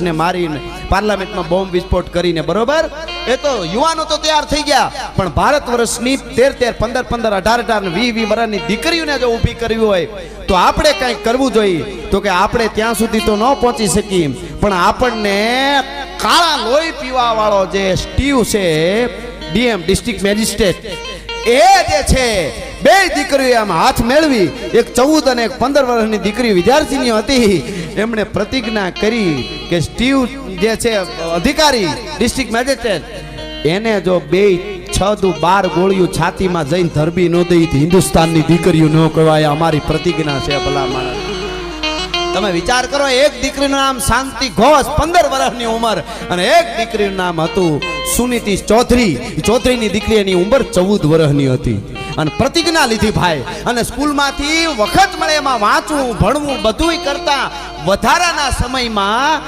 પોલીસને મારીને પાર્લામેન્ટમાં બોમ્બ વિસ્ફોટ કરીને, બરોબર? એ તો યુવાનો તો તૈયાર થઈ ગયા, પણ ભારત વર્ષની તેર તેર, પંદર પંદર, અઢાર અઢાર વી વી વર્ષની દીકરીઓને જો ઊભી કરવી હોય, તો આપણે કંઈક કરવું જોઈએ. તો કે આપણે ત્યાં સુધી તો ન પહોંચી શકીએ પણ આપણને કાળા લોહી પીવા વાળો જે સ્ટીવ છે ડીએમ ડિસ્ટ્રિક્ટ મેજિસ્ટ્રેટ એ જે છે, બે દીકરીઓ આમ હાથ મેળવી, એક ચૌદ અને એક પંદર વર્ષની દીકરી વિદ્યાર્થીની હતી. એમણે પ્રતિજ્ઞા કરી કે સ્ટીવ જે છે, અધિકારી, ડિસ્ટ્રિક્ટ મેજિસ્ટ્રેટ, એને જો બે છ દુ બાર ગોળીઓ છાતીમાં જઈને ધરબી ન દઈ હિન્દુસ્તાનની દીકરીઓ ન કહેવાય. અમારી પ્રતિજ્ઞા છે, ભલા માણસ. તમે વિચાર કરો, એક દીકરીનું નામ શાંતિ ઘોષ, પંદર વર્ષની ઉંમર. અને એક દીકરીનું નામ હતું સુનીતિ ચૌધરી. ચૌધરીની દીકરી એની ઉંમર ચૌદ વર્ષની હતી. અને પ્રતિજ્ઞા લીધી ભાઈ. અને સ્કૂલમાંથી વખત મળે એમાં વાંચવું, ભણવું બધુંય કરતા વધારાના સમયમાં